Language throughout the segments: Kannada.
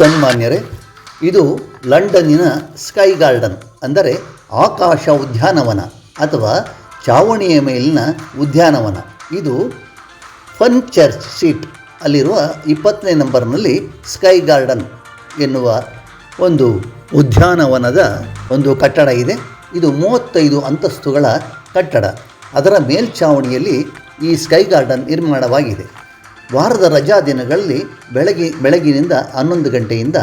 ಸನ್ಮಾನ್ಯರೇ, ಇದು ಲಂಡನ್ನಿನ ಸ್ಕೈ ಗಾರ್ಡನ್, ಅಂದರೆ ಆಕಾಶ ಉದ್ಯಾನವನ ಅಥವಾ ಚಾವಣಿಯ ಮೇಲಿನ ಉದ್ಯಾನವನ. ಇದು ಫನ್ ಚರ್ಚ್ ಸೀಟ್ ಅಲ್ಲಿರುವ ಇಪ್ಪತ್ತನೇ ನಂಬರ್ನಲ್ಲಿ ಸ್ಕೈ ಗಾರ್ಡನ್ ಎನ್ನುವ ಒಂದು ಉದ್ಯಾನವನದ ಒಂದು ಕಟ್ಟಡ ಇದೆ. ಇದು ಮೂವತ್ತೈದು ಅಂತಸ್ತುಗಳ ಕಟ್ಟಡ. ಅದರ ಮೇಲ್ಛಾವಣಿಯಲ್ಲಿ ಈ ಸ್ಕೈ ಗಾರ್ಡನ್ ನಿರ್ಮಾಣವಾಗಿದೆ. ವಾರದ ರಜಾ ದಿನಗಳಲ್ಲಿ ಬೆಳಗ್ಗೆ ಬೆಳಗಿನಿಂದ ಹನ್ನೊಂದು ಗಂಟೆಯಿಂದ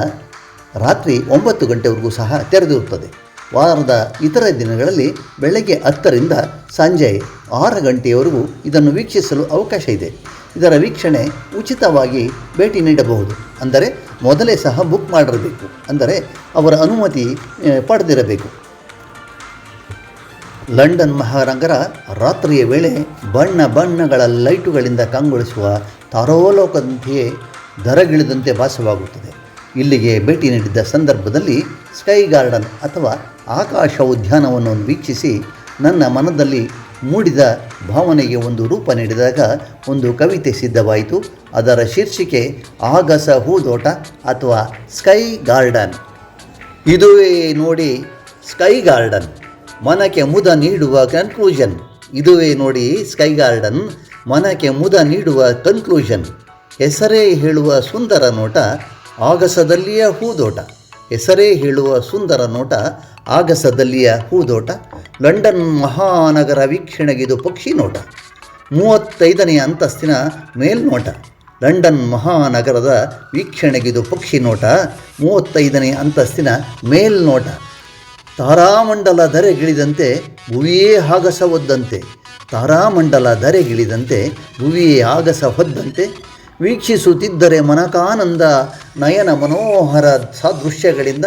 ರಾತ್ರಿ ಒಂಬತ್ತು ಗಂಟೆವರೆಗೂ ಸಹ ತೆರೆದಿರುತ್ತದೆ. ವಾರದ ಇತರ ದಿನಗಳಲ್ಲಿ ಬೆಳಗ್ಗೆ ಹತ್ತರಿಂದ ಸಂಜೆ ಆರು ಗಂಟೆಯವರೆಗೂ ಇದನ್ನು ವೀಕ್ಷಿಸಲು ಅವಕಾಶ ಇದೆ. ಇದರ ವೀಕ್ಷಣೆ ಉಚಿತವಾಗಿ ಭೇಟಿ ನೀಡಬಹುದು. ಅಂದರೆ ಮೊದಲೇ ಸಹ ಬುಕ್ ಮಾಡಿರಬೇಕು. ಅಂದರೆ ಅವರ ಅನುಮತಿ ಪಡೆದಿರಬೇಕು. ಲಂಡನ್ ಮಹಾನಗರ ರಾತ್ರಿಯ ವೇಳೆ ಬಣ್ಣ ಬಣ್ಣಗಳ ಲೈಟುಗಳಿಂದ ಕಂಗೊಳಿಸುವ ತಾರೋಲೋಕದಂತೆಯೇ ದರಗಿಳಿದಂತೆ ಭಾಸವಾಗುತ್ತದೆ. ಇಲ್ಲಿಗೆ ಭೇಟಿ ನೀಡಿದ್ದ ಸಂದರ್ಭದಲ್ಲಿ ಸ್ಕೈ ಗಾರ್ಡನ್ ಅಥವಾ ಆಕಾಶ ಉದ್ಯಾನವನ್ನು ವೀಕ್ಷಿಸಿ ನನ್ನ ಮನದಲ್ಲಿ ಮೂಡಿದ ಭಾವನೆಗೆ ಒಂದು ರೂಪ ನೀಡಿದಾಗ ಒಂದು ಕವಿತೆ ಸಿದ್ಧವಾಯಿತು. ಅದರ ಶೀರ್ಷಿಕೆ ಆಗಸ ಹೂದೋಟ ಅಥವಾ ಸ್ಕೈ ಗಾರ್ಡನ್. ಇದುವೇ ನೋಡಿ ಸ್ಕೈ ಗಾರ್ಡನ್. ಮನಕ್ಕೆ ಮುದ ನೀಡುವ ಕನ್ಕ್ಲೂಷನ್ ಇದುವೇ ನೋಡಿ ಸ್ಕೈ ಗಾರ್ಡನ್ ಮನಕ್ಕೆ ಮುದ ನೀಡುವ ಕನ್ಕ್ಲೂಷನ್ ಹೆಸರೇ ಹೇಳುವ ಸುಂದರ ನೋಟ, ಆಗಸದಲ್ಲಿಯ ಹೂದೋಟ. ಹೆಸರೇ ಹೇಳುವ ಸುಂದರ ನೋಟ, ಆಗಸದಲ್ಲಿಯ ಹೂದೋಟ. ಲಂಡನ್ ಮಹಾನಗರ ವೀಕ್ಷಣೆಗಿದು ಪಕ್ಷಿ ನೋಟ. ಮೂವತ್ತೈದನೇ ಅಂತಸ್ತಿನ ಮೇಲ್ನೋಟ. ಲಂಡನ್ ಮಹಾನಗರದ ವೀಕ್ಷಣೆಗಿದು ಪಕ್ಷಿ ನೋಟ. ಮೂವತ್ತೈದನೇ ಅಂತಸ್ತಿನ ಮೇಲ್ನೋಟ. ತಾರಾಮಂಡಲ ಧರೆಗಿಳಿದಂತೆ ಭುವಿಯೇ ಆಗಸ ಒದ್ದಂತೆ. ತಾರಾಮಂಡಲ ಧರೆಗಿಳಿದಂತೆ ಭುವಿಯೇ ಆಗಸ ಹೊದ್ದಂತೆ. ವೀಕ್ಷಿಸುತ್ತಿದ್ದರೆ ಮನಕಾನಂದ ನಯನ ಮನೋಹರ ಸಾದೃಶ್ಯಗಳಿಂದ.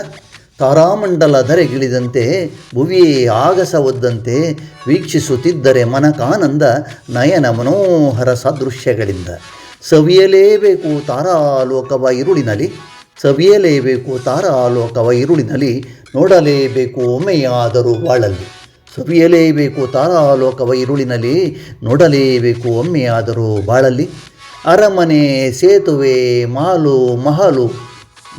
ತಾರಾಮಂಡಲ ಧರೆಗಿಳಿದಂತೆ ಭುವಿಯೇ ಆಗಸ ಒದ್ದಂತೆ. ವೀಕ್ಷಿಸುತ್ತಿದ್ದರೆ ಮನಕಾನಂದ ನಯನ ಮನೋಹರ ಸಾದೃಶ್ಯಗಳಿಂದ. ಸವಿಯಲೇಬೇಕು ತಾರಾಲೋಕವ ಇರುಳಿನಲ್ಲಿ. ಸವಿಯಲೇಬೇಕು ತಾರಾಲೋಕವ ಇರುಳಿನಲ್ಲಿ ನೋಡಲೇಬೇಕು ಒಮ್ಮೆಯಾದರೂ ಬಾಳಲ್ಲಿ ಸವಿಯಲೇಬೇಕು ತಾರಾಲೋಕವ ಇರುಳಿನಲ್ಲಿ ನೋಡಲೇಬೇಕು ಒಮ್ಮೆಯಾದರೂ ಬಾಳಲ್ಲಿ ಅರಮನೆ ಸೇತುವೆ ಮಾಲು ಮಹಲು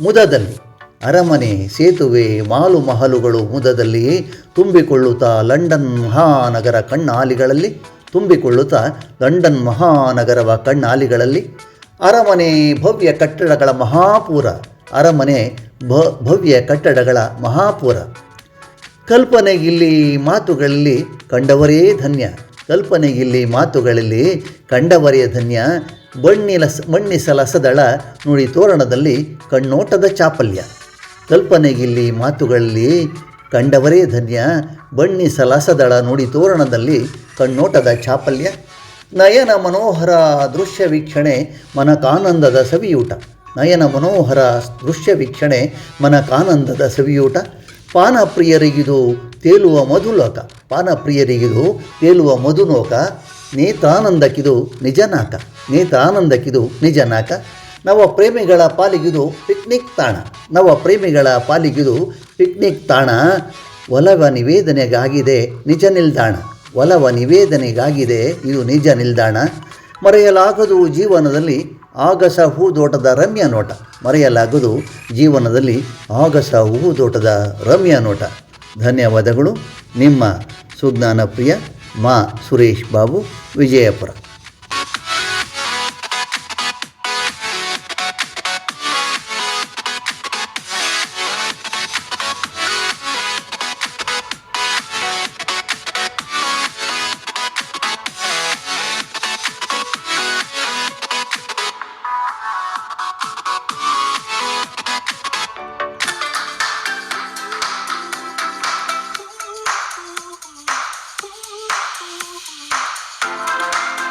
ಮುದದಲ್ಲಿ. ಅರಮನೆ ಸೇತುವೆ ಮಾಲು ಮಹಲುಗಳು ಮುದದಲ್ಲಿ ತುಂಬಿಕೊಳ್ಳುತ್ತಾ ಲಂಡನ್ ಮಹಾನಗರ ಕಣ್ಣಾಲಿಗಳಲ್ಲಿ. ತುಂಬಿಕೊಳ್ಳುತ್ತಾ ಲಂಡನ್ ಮಹಾನಗರವ ಕಣ್ಣಾಲಿಗಳಲ್ಲಿ. ಅರಮನೆ ಭವ್ಯ ಕಟ್ಟಡಗಳ ಮಹಾಪೂರ. ಅರಮನೆ ಭವ್ಯ ಕಟ್ಟಡಗಳ ಮಹಾಪೂರ. ಕಲ್ಪನೆಗಿಲ್ಲಿ ಮಾತುಗಳಲ್ಲಿ ಕಂಡವರೇ ಧನ್ಯ. ಕಲ್ಪನೆಗಿಲ್ಲಿ ಮಾತುಗಳಲ್ಲಿ ಕಂಡವರೇ ಧನ್ಯ. ಬಣ್ಣಿಲ ಬಣ್ಣಿಸಲಸದಳ ನುಡಿ ತೋರಣದಲ್ಲಿ ಕಣ್ಣೋಟದ ಚಾಪಲ್ಯ. ಕಲ್ಪನೆಗಿಲ್ಲಿ ಮಾತುಗಳಲ್ಲಿ ಕಂಡವರೇ ಧನ್ಯ. ಬಣ್ಣಿಸಲಸದಳ ನುಡಿ ತೋರಣದಲ್ಲಿ ಕಣ್ಣೋಟದ ಚಾಪಲ್ಯ. ನಯನ ಮನೋಹರ ದೃಶ್ಯ ವೀಕ್ಷಣೆ ಮನಕಾನಂದದ ಸವಿಯೂಟ. ನಯನ ಮನೋಹರ ದೃಶ್ಯ ವೀಕ್ಷಣೆ ಮನಕಾನಂದದ ಸವಿಯೂಟ. ಪಾನಪ್ರಿಯರಿಗಿದು ತೇಲುವ ಮಧುಲೋಕ. ಪಾನಪ್ರಿಯರಿಗಿದು ತೇಲುವ ಮಧುಲೋಕ ನೇತಾನಂದಕ್ಕಿದು ನಿಜನಾಕ. ನೇತಾನಂದಕ್ಕಿದು ನಿಜನಾಕ. ನವ ಪ್ರೇಮಿಗಳ ಪಾಲಿಗಿದು ಪಿಕ್ನಿಕ್ ತಾಣ. ನವ ಪ್ರೇಮಿಗಳ ಪಾಲಿಗಿದು ಪಿಕ್ನಿಕ್ ತಾಣ. ಒಲವ ನಿವೇದನೆಗಾಗಿದೆ ನಿಜ ನಿಲ್ದಾಣ. ಒಲವ ನಿವೇದನೆಗಾಗಿದೆ. ಇದು ನಿಜ ನಿಲ್ದಾಣ. ಮರೆಯಲಾಗದು ಜೀವನದಲ್ಲಿ ಆಗಸ ಹೂದೋಟದ ರಮ್ಯ ನೋಟ. ಮರೆಯಲಾಗದು ಜೀವನದಲ್ಲಿ ಆಗಸ ಹೂದೋಟದ ರಮ್ಯ ನೋಟ. ಧನ್ಯವಾದಗಳು. ನಿಮ್ಮ ಸುಜ್ಞಾನ ಪ್ರಿಯ ಮಾ ಸುರೇಶ್ ಬಾಬು ವಿಜಯಪುರ. Bye.